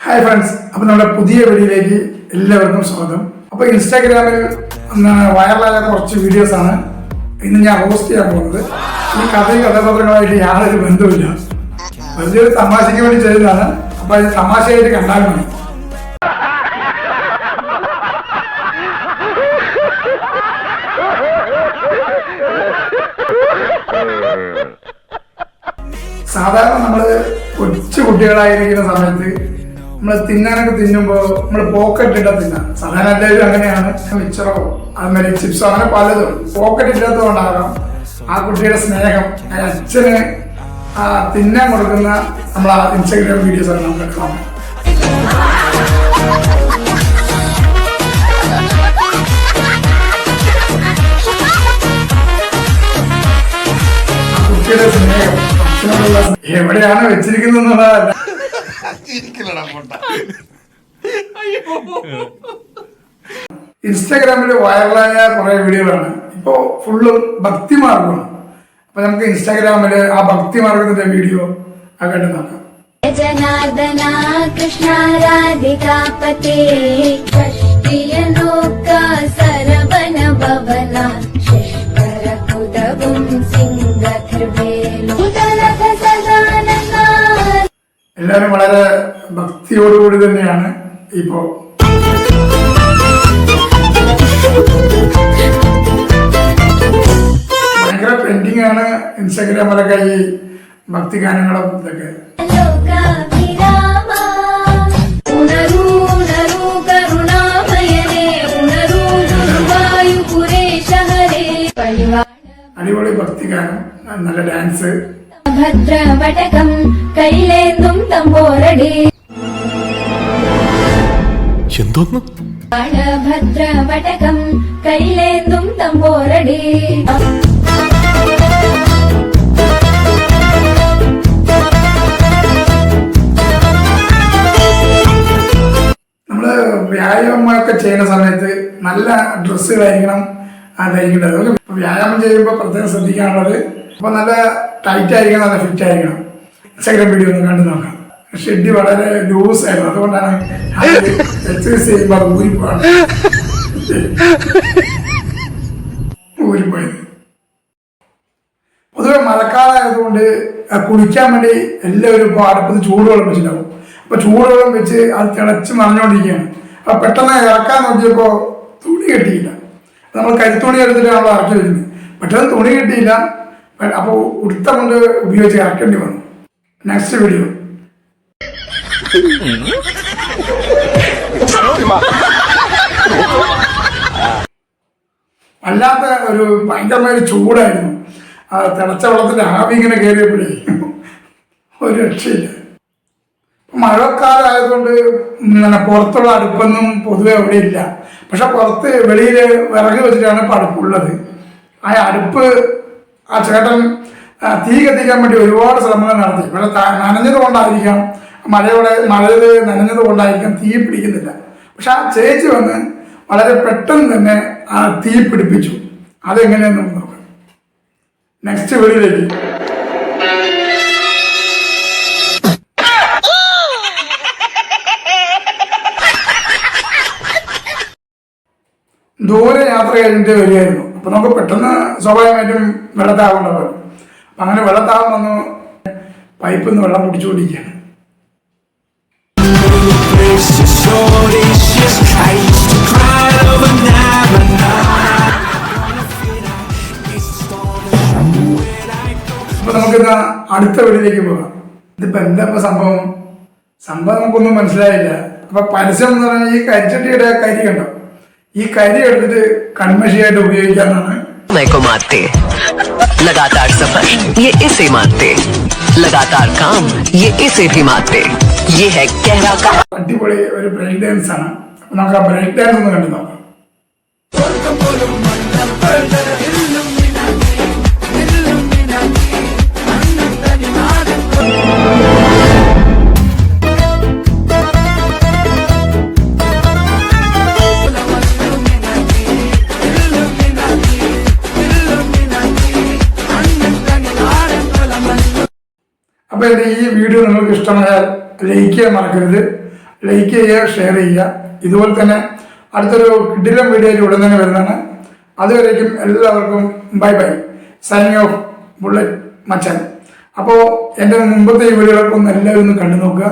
Hi friends അപ്പൊ നമ്മുടെ പുതിയ വീഡിയോയിലേക്ക് എല്ലാവർക്കും സ്വാഗതം. അപ്പൊ ഇൻസ്റ്റാഗ്രാമിൽ വൈറലായ കുറച്ച് വീഡിയോസ് ആണ് ഇന്ന് ഞാൻ ഹോസ്റ്റ് ചെയ്യാൻ പോകുന്നത്. ഈ കഥയും കഥാപാത്രങ്ങളായിട്ട് യാതൊരു ബന്ധവുമില്ല. വലിയൊരു തമാശയ്ക്ക് വേണ്ടി ചെയ്തതാണ്. അപ്പൊ അത് തമാശയായിട്ട് കണ്ടാൽ മതി. സാധാരണ നമ്മൾ കൊച്ചു കുട്ടികളായിരിക്കുന്ന സമയത്ത് നമ്മൾ തിന്നാനൊക്കെ തിന്നുമ്പോൾ നമ്മൾ പോക്കറ്റ് ഇട്ടാ തിന്നാം. സാധാരണ എല്ലാവരും അങ്ങനെയാണ്. മിച്ചറോ അതുമാതിരി ചിപ്സോ അങ്ങനെ പലതും. പോക്കറ്റ് ഇല്ലാത്തതുകൊണ്ടാകാം ആ കുട്ടിയുടെ സ്നേഹം അച്ഛന് ആ തിന്നാൻ കൊടുക്കുന്ന നമ്മൾ ആ ഇൻസ്റ്റാഗ്രാം വീഡിയോസ് ആണ് നമുക്ക് കാണാം. കുട്ടിയുടെ സ്നേഹം. എവിടെയാണ് വെച്ചിരിക്കുന്നത് ഇൻസ്റ്റാഗ്രാമിൽ വൈറലായ കുറെ വീഡിയോകളാണ്. ഇപ്പോ ഫുള്ളും ഭക്തി മാർഗം അപ്പൊ നമുക്ക് ഇൻസ്റ്റാഗ്രാമിൽ ആ ഭക്തി മാർഗത്തിന്റെ വീഡിയോ ആ കണ്ടു നോക്കാം. ജനാർദ്ദന കൃഷ്ണ രാധികാപതേ സരവണ ഭവന. എല്ലാവരും വളരെ ഭക്തിയോടുകൂടി തന്നെയാണ് ഇപ്പോ ഭയങ്കര പെൻഡിങ് ആണ് ഇൻസ്റ്റാഗ്രാമിലൊക്കെ ഈ ഭക്തി ഗാനങ്ങളും ഇതൊക്കെ. അടിപൊളി ഭക്തി ഗാനം നല്ല ഡാൻസ് ഭദ്രവടകം കൈലേന്തും തമ്പോരടി. എന്തോന്ന്? ഭദ്രവടകം കൈലേന്തും തമ്പോരടി. നമ്മൾ വ്യായാമമൊക്കെ ചെയ്യുന്ന സമയത്ത് നല്ല ഡ്രസ്സുകളായിരിക്കണം ആ ധരിക്കേണ്ടത് വ്യായാമം ചെയ്യുമ്പോൾ പ്രത്യേകം ശ്രദ്ധിക്കാനുള്ളത് അപ്പൊ നല്ല ടൈറ്റ് ആയിരിക്കണം നല്ല ഫിറ്റ് ആയിരിക്കണം. ഇൻസ്റ്റാഗ്രാം വീഡിയോ ഒന്ന് കണ്ടു നോക്കാം. ഷെഡ് വളരെ ലൂസ് ആയിരുന്നു. അതുകൊണ്ടാണ് എക്സസൈസ് ചെയ്യുമ്പോൾ അത് ഊരിപ്പോവാണ് ഊരിപ്പോയത്. പൊതുവെ മഴക്കാലമായതുകൊണ്ട് കുളിക്കാൻ വേണ്ടി എല്ലാവരും ഇപ്പോൾ അടുപ്പത്ത് ചൂടുവെള്ളം വെച്ചിട്ടുണ്ടാവും. അപ്പൊ ചൂടുവെള്ളം വെച്ച് അത് തിളച്ച് മറിഞ്ഞുകൊണ്ടിരിക്കുകയാണ് അപ്പൊ പെട്ടെന്ന് ഇറക്കാൻ നോക്കിയപ്പോൾ തുണി കെട്ടിയില്ല. നമ്മൾ കരിത്തുണി നമ്മൾ ഇറക്കി വരുന്നത് പെട്ടെന്ന് തുണി കിട്ടിയില്ല. അപ്പോൾ ഉടുത്ത കൊണ്ട് ഉപയോഗിച്ച് ഇറക്കേണ്ടി വന്നു. നെക്സ്റ്റ് വീഡിയോ അല്ലാത്ത ഒരു ഭയങ്കരമായ ചൂടായിരുന്നു. ആ തിളച്ച വെള്ളത്തിന്റെ ആവി ഇങ്ങനെ കയറിയപ്പോഴേ ഒരു രക്ഷയില്ല. മഴക്കാലമായതുകൊണ്ട് പിന്നെ പുറത്തുള്ള അടുപ്പൊന്നും പൊതുവെ അവിടെ ഇല്ല. പക്ഷെ പുറത്ത് വെളിയിൽ വിറക് വെച്ചിട്ടാണ് ഇപ്പം അടുപ്പുള്ളത്. ആ അടുപ്പ് ആ ചേട്ടൻ തീ കത്തിക്കാൻ വേണ്ടി ഒരുപാട് ശ്രമങ്ങൾ നടത്തി. ത- നനഞ്ഞത് കൊണ്ടായിരിക്കാം. മഴയോടെ മഴയിൽ നനഞ്ഞത് കൊണ്ടായിരിക്കാം തീ പിടിക്കുന്നില്ല. പക്ഷെ ആ ചേച്ചി വന്ന് വളരെ പെട്ടെന്ന് തന്നെ ആ തീ പിടിപ്പിച്ചു. അതെങ്ങനെയെന്ന് നമുക്ക് നോക്കാം. നെക്സ്റ്റ് വീഡിയോയിലേക്ക്. ദൂരെ യാത്ര കഴിഞ്ഞിട്ട് വരികയായിരുന്നു. അപ്പൊ നമുക്ക് പെട്ടെന്ന് സ്വാഭാവികമായിട്ടും വെള്ളത്താവണ്ട വരും അപ്പൊ അങ്ങനെ വെള്ളത്താകം വന്നു പൈപ്പിൽ നിന്ന് വെള്ളം കുടിച്ചുകൊണ്ടിരിക്കുകയാണ്. അപ്പൊ നമുക്കിന്ന് അടുത്ത വീട്ടിലേക്ക് പോകാം. ഇതിപ്പോ എന്താ ഇപ്പൊ സംഭവം? സംഭവം നമുക്കൊന്നും മനസ്സിലായില്ല. അപ്പൊ പരസ്യം എന്ന് പറഞ്ഞാൽ ഈ കരിച്ചട്ടിയുടെ കരി കണ്ടോ? ഈ കരി എടുത്തിട്ട് കൺമഷിയായിട്ട് ഉപയോഗിക്കാന്നാണ് समय को मारते लगातार सफर ये इसे मारते लगातार काम ये इसे भी मारते ये है गहरा का അടിപൊളി ഒരു ബ്രേക്ക് ഡാൻസ് ആണ് അപ്പൊ നമുക്ക് ആ ബ്രേക്ക് ഡാൻസ് ഒന്ന് കണ്ടു നോക്കാം അപ്പോൾ എന്റെ ഈ വീഡിയോ നിങ്ങൾക്ക് ഇഷ്ടമായാൽ ലൈക്ക് ചെയ്യാൻ മറക്കരുത്. ലൈക്ക് ചെയ്യുക ഷെയർ ചെയ്യുക. ഇതുപോലെ തന്നെ അടുത്തൊരു കിഡിലം വീഡിയോയിൽ ഉടൻ തന്നെ വരുന്നതാണ്. അതുവരേക്കും എല്ലാവർക്കും bye bye signing off bullet Machan അപ്പോൾ എന്റെ മുമ്പത്തെ ഈ വീഡിയോകളൊക്കെ എല്ലാവരും ഒന്ന് കണ്ടു നോക്കുക.